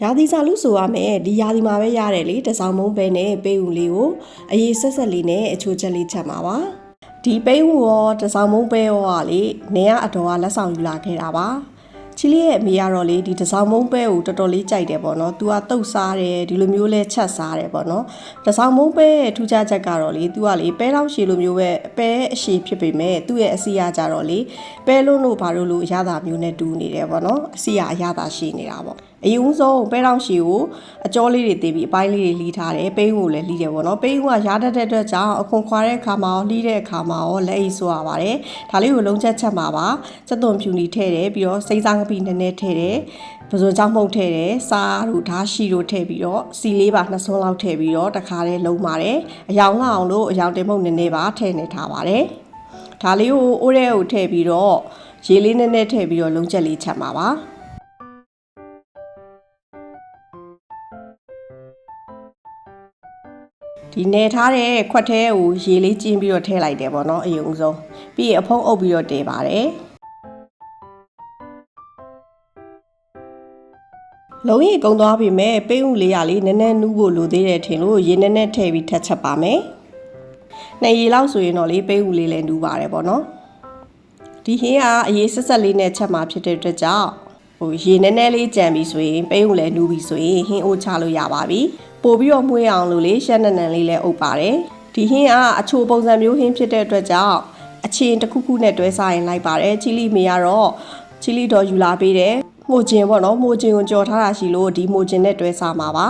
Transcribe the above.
ရာသီစာလူဆိုရမယ်ဒီရာသီမှာပဲရတယ်လေတစောင်းမုံပဲနဲ့ပေးဦးလေးကိုအရေးဆက်ဆက်လေးနဲ့အချိုးချက်လေးချက်မှာပါဒီပေးဦးရောတစောင်းမုံပဲရောကလေနေရအတော်ကလက်ဆောင်ယူလာခဲ့တာပါချီလေးရဲ့အမေကတော့လေဒီတစောင်းမုံပဲကိုတော်တော်လေးကြိုက်တယ်ပေါ့နော်။ तू ကတုတ်စားတယ်ဒီလိုမျိုးလဲချက်စားတယ်ပေါ့နော်။တစောင်းမုံပဲရဲ့ထူးခြားချက်ကတော့လေ तू ကလေပဲတော့ရှည်လိုမျိုးပဲပဲအရှည်ဖြစ်ပေမဲ့သူ့ရဲ့အစီအရကြတော့လေပဲလုံးလို့ဘာလို့လို့အရသာမျိုးနဲ့တူနေတယ်ပေါ့နော်။အစီအရအရသာရှိနေတာပေါ့။ အရင်ဆုံးပဲတောင်ရှည်ကိုအကြောလေးတွေတည်ပြီးအပိုင်းလေးတွေလှီးထားတယ်ပိန်းကိုလည်းလှီးတယ်ပေါ့နော်ပိန်းကရားတတ်တဲ့အတွက်ကြောင့်အခွန်ခွာတဲ့အခါမှာရောလှီးတဲ့အခါမှာရောလက်အိဆိုရပါတယ်ဒါလေးကိုလုံးချက်ချက်မှာပါစက်သွန်ဖြူနီထည့်တယ်ပြီးတော့စိမ့်စားငပိနည်းနည်းထည့်တယ်ပဇွန်ကြောင့်မှုတ်ထည့်တယ်စားတို့ဓာရှိတို့ထည့်ပြီးတော့စီလေးပါနှစ်စွန်းလောက်ထည့်ပြီးတော့တခါတည်းလုံးပါတယ်အယောင်လှအောင်လို့အယောင်တင်မှုတ်နည်းနည်းပါထည့်နေထားပါတယ်ဒါလေးကိုအိုးထဲကိုထည့်ပြီးတော့ရေလေးနည်းနည်းထည့်ပြီးတော့လုံးချက်လေးချက်မှာပါ ဒီနေထားတဲ့ခွက်ထဲကိုရေလေးကျင်းပြီးတော့ထည့်လိုက်တယ်ပေါ့နော်အရင်ဆုံးပြီးရင်အဖုံးအုပ်ပြီးတော့တည်ပါတယ်လုံးရီကုံသွားပြီမဲ့ပေးဦးလေးရလေးနည်းနည်းနူးဖို့လိုသေးတယ်ထင်လို့ရေနည်းနည်းထည့်ပြီးထပ်ချက်ပါမယ်နှစ်ရေလောက်ဆိုရင်တော့လေပေးဦးလေးလည်းနူးပါတယ်ပေါ့နော်ဒီဟင်းကအရေးဆက်ဆက်လေးနဲ့ချက်မှာဖြစ်တဲ့အတွက်ကြောင့်ဟိုရေနည်းနည်းလေးကြံပြီဆိုရင်ပေးဦးလည်းနူးပြီဆိုရင်ဟင်းအိုးချလို့ရပါပြီ ပို့ပြီးတော့မှုေးအောင်လို့လေရှက်နက်နန်လေးလည်းအုပ်ပါတယ်ဒီဟင်းကအချိုပုံစံမျိုးဟင်းဖြစ်တဲ့အတွက်ကြောင့်အချင်းတစ်ခုခုနဲ့တွဲစားရင်လိုက်ပါတယ်ချီလီမေကတော့ချီလီတော့ယူလာပေးတယ်မှုချင်းပေါ့နော်မှုချင်းကိုကြော်ထားတာရှိလို့ဒီမှုချင်းနဲ့တွဲစားမှာပါ